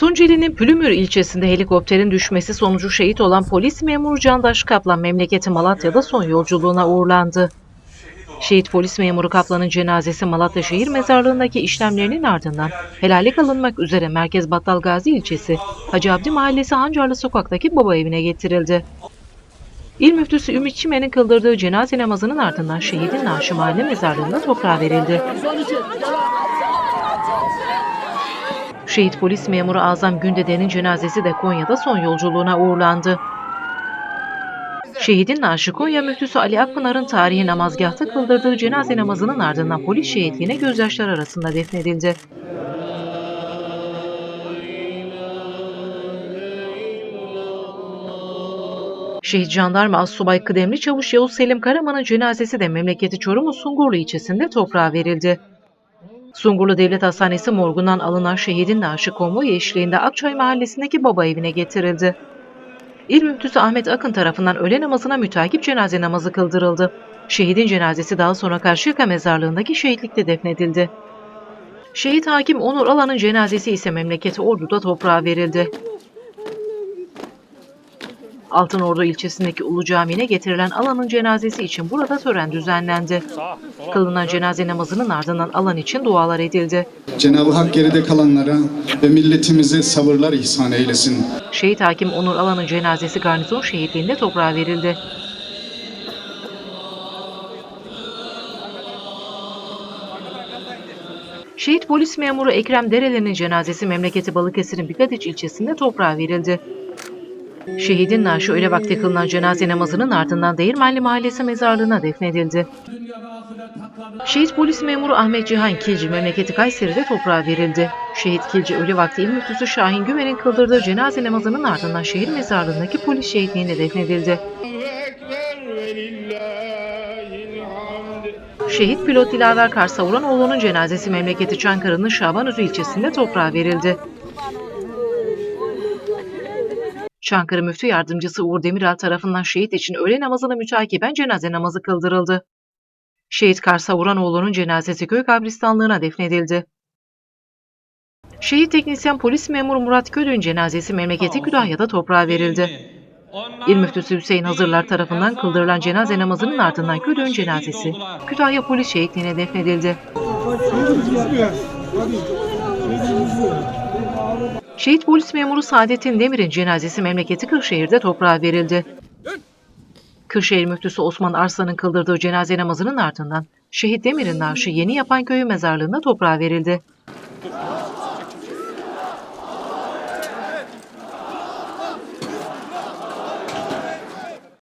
Tunceli'nin Pülümür ilçesinde helikopterin düşmesi sonucu şehit olan polis memuru Candaş Kaplan memleketi Malatya'da son yolculuğuna uğurlandı. Şehit polis memuru Kaplan'ın cenazesi Malatya Şehir Mezarlığı'ndaki işlemlerinin ardından helallik alınmak üzere Merkez Battal Gazi ilçesi Hacı Abdi Mahallesi Hancarlı Sokak'taki baba evine getirildi. İl müftüsü Ümit Çimen'in kıldırdığı cenaze namazının ardından şehidin naaşı mahalle mezarlığında toprağa verildi. Şehit polis memuru Azam Gündede'nin cenazesi de Konya'da son yolculuğuna uğurlandı. Şehidin naaşı Konya müftüsü Ali Akpınar'ın tarihi namazgahta kıldırdığı cenaze namazının ardından polis şehitliğine gözyaşlar arasında defnedildi. Şehit jandarma Assubay Kıdemli Çavuş Yavuz Selim Karaman'ın cenazesi de memleketi Çorum'un Sungurlu ilçesinde toprağa verildi. Sungurlu Devlet Hastanesi morgundan alınan şehidin naaşı konvoy eşliğinde Akçay Mahallesi'ndeki baba evine getirildi. İl müftüsü Ahmet Akın tarafından öğle namazına mütakip cenaze namazı kıldırıldı. Şehidin cenazesi daha sonra Karşıyaka mezarlığındaki şehitlikte defnedildi. Şehit hakim Onur Alan'ın cenazesi ise memleketi Ordu'da toprağa verildi. Altınordu ilçesindeki Ulu Camii'ne getirilen Alan'ın cenazesi için burada tören düzenlendi. Kılınan cenaze namazının ardından Alan için dualar edildi. Cenab-ı Hak geride kalanlara ve milletimize sabırlar ihsan eylesin. Şehit hakim Onur Alan'ın cenazesi garnizon şehitliğinde toprağa verildi. Şehit polis memuru Ekrem Dereli'nin cenazesi memleketi Balıkesir'in Bigadiç ilçesinde toprağa verildi. Şehidin naaşı öğle vakti kılınan cenaze namazının ardından Değirmenli Mahallesi mezarlığına defnedildi. Şehit polis memuru Ahmet Cihan Kilci memleketi Kayseri'de toprağa verildi. Şehit Kilci ölü vakti il müftüsü Şahin Güven'in kıldırdığı cenaze namazının ardından şehir mezarlığındaki polis şehitliğine defnedildi. Şehit pilot Dilaver Karsavuranoğlu'nun cenazesi memleketi Çankırı'nın Şabanözü ilçesinde toprağa verildi. Çankırı Müftü Yardımcısı Uğur Demirel tarafından şehit için öğle namazını mütakiben cenaze namazı kıldırıldı. Şehit Karsavuranoğlu'nun cenazesi köy kabristanlığına defnedildi. Şehit teknisyen polis memuru Murat Ködü'nün cenazesi memleketi Kütahya'da toprağa verildi. İl müftüsü Hüseyin Hazırlar tarafından kıldırılan cenaze namazının ardından Ködü'nün cenazesi Kütahya Polis Şehitliğine defnedildi. Şehit polis memuru Saadettin Demir'in cenazesi memleketi Kırşehir'de toprağa verildi. Kırşehir müftüsü Osman Arslan'ın kıldırdığı cenaze namazının ardından Şehit Demir'in naaşı Yeni Yapan Köyü mezarlığında toprağa verildi.